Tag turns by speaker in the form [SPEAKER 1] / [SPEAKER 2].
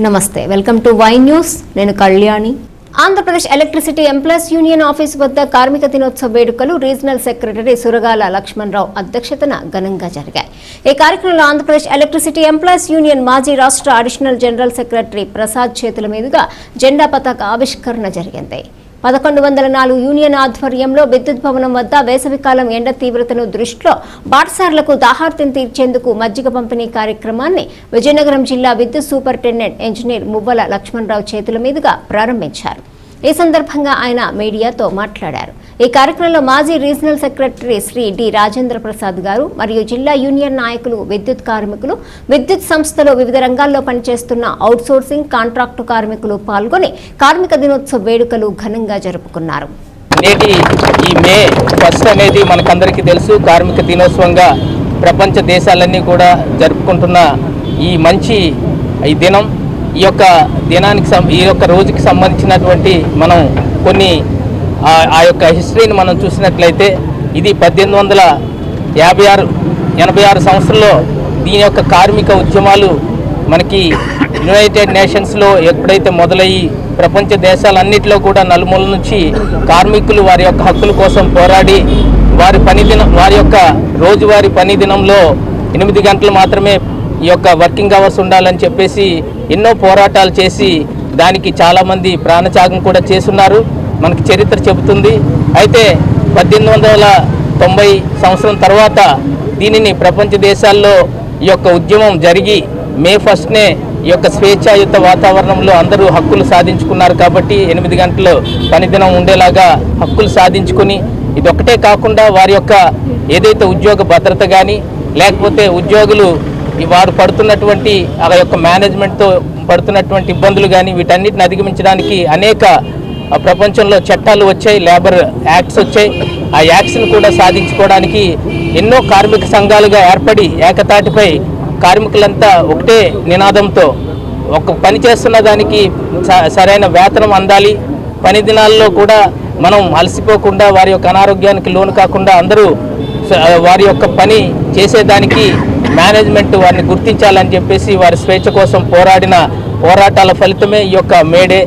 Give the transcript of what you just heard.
[SPEAKER 1] నమస్తే welcome to why news. నేను Kalyani. Andhra Pradesh electricity employees union office వద్ద కార్మిక దినోత్సవ వేడుకలు రీజనల్ సెక్రటరీ సురగాల లక్ష్మణరావు అధ్యక్షతన ఘనంగా జరిగాయి. ఈ కార్యక్రమంలో ఆంధ్రప్రదేశ్ ఎలక్ట్రిసిటీ ఎంప్లాయీస్ యూనియన్ మాజీ రాష్ట్ర అడిషనల్ జనరల్ సెక్రటరీ ప్రసాద్ చేతుల మీదుగా జెండా పతాక ఆవిష్కరణ జరిగింది. పదకొండు వందల నాలుగు యూనియన్ ఆధ్వర్యంలో విద్యుత్ భవనం వద్ద వేసవికాలం ఎండ తీవ్రతను దృష్టిలో బాటసార్లకు దాహార్తం తీర్చేందుకు మజ్జిగ పంపిణీ కార్యక్రమాన్ని విజయనగరం జిల్లా విద్యుత్ సూపరింటెండెంట్ ఇంజనీర్ మువ్వల లక్ష్మణరావు చేతుల మీదుగా ప్రారంభించారు. ఈ సందర్భంగా ఆయన మీడియాతో మాట్లాడారు. ఈ కార్యక్రమంలో మాజీ regional secretary Shri D Rajendra Prasad garu మరియు జిల్లా యూనియన్ నాయకులు విద్యుత్ కార్మికులు విద్యుత్ సంస్థలో వివిధ రంగాల్లో పనిచేస్తున్న అవుట్సోర్సింగ్ కాంట్రాక్టు కార్మికులు పాల్గొని కార్మిక దినోత్సవ వేడుకలు ఘనంగా జరుపుకున్నారు.
[SPEAKER 2] నేటి ఈ మే ఫస్ట్ అనేది మనకందరికీ తెలుసు కార్మిక దినోత్సవంగా ప్రపంచ దేశాలన్నీ కూడా జరుపుకుంటున్న ఈ మంచి ఈ దినం. ఈ యొక్క దినానికి ఈ యొక్క రోజుకి సంబంధించినటువంటి మనం కొన్ని ఆ- ఆ యొక్క హిస్టరీని మనం చూసినట్లయితే ఇది పద్దెనిమిది వందల యాభై ఆరు ఎనభై ఆరు సంవత్సరంలో దీని యొక్క కార్మిక ఉద్యమాలు మనకి యునైటెడ్ నేషన్స్లో ఎప్పుడైతే మొదలయ్యి ప్రపంచ దేశాలన్నింటిలో కూడా నలుమూల నుంచి కార్మికులు వారి యొక్క హక్కుల కోసం పోరాడి వారి పని దినం వారి యొక్క రోజువారి పని దినంలో ఎనిమిది గంటలు మాత్రమే ఈ యొక్క వర్కింగ్ అవర్స్ ఉండాలని చెప్పేసి ఎన్నో పోరాటాలు చేసి దానికి చాలామంది ప్రాణత్యాగం కూడా చేస్తున్నారు. మనకి చరిత్ర చెబుతుంది. అయితే పద్దెనిమిది వందల తొంభై సంవత్సరం తర్వాత దీనిని ప్రపంచ దేశాల్లో ఈ యొక్క ఉద్యమం జరిగి మే ఫస్ట్నే ఈ యొక్క స్వేచ్ఛాయుత వాతావరణంలో అందరూ హక్కులు సాధించుకున్నారు కాబట్టి ఎనిమిది గంటలు పనిదినం ఉండేలాగా హక్కులు సాధించుకుని ఇదొక్కటే కాకుండా వారి యొక్క ఏదైతే ఉద్యోగ భద్రత కానీ లేకపోతే ఉద్యోగులు వారు పడుతున్నటువంటి ఆ యొక్క మేనేజ్మెంట్తో పడుతున్నటువంటి ఇబ్బందులు కానీ వీటన్నిటిని అధిగమించడానికి అనేక ప్రపంచంలో చట్టాలు వచ్చాయి లేబర్ యాక్ట్స్ వచ్చాయి. ఆ యాక్ట్స్ని కూడా సాధించుకోవడానికి ఎన్నో కార్మిక సంఘాలుగా ఏర్పడి ఏకతాటిపై కార్మికులంతా ఒకటే నినాదంతో ఒక పని చేస్తున్న దానికి సరైన వేతనం అందాలి. పని దినాల్లో కూడా మనం అలసిపోకుండా వారి యొక్క అనారోగ్యానికి లోను కాకుండా అందరూ వారి యొక్క పని చేసేదానికి మేనేజ్మెంట్ వారిని గుర్తించాలని చెప్పేసి వారి స్వేచ్ఛ కోసం పోరాడిన పోరాటాల ఫలితమే ఈ యొక్క మేడే.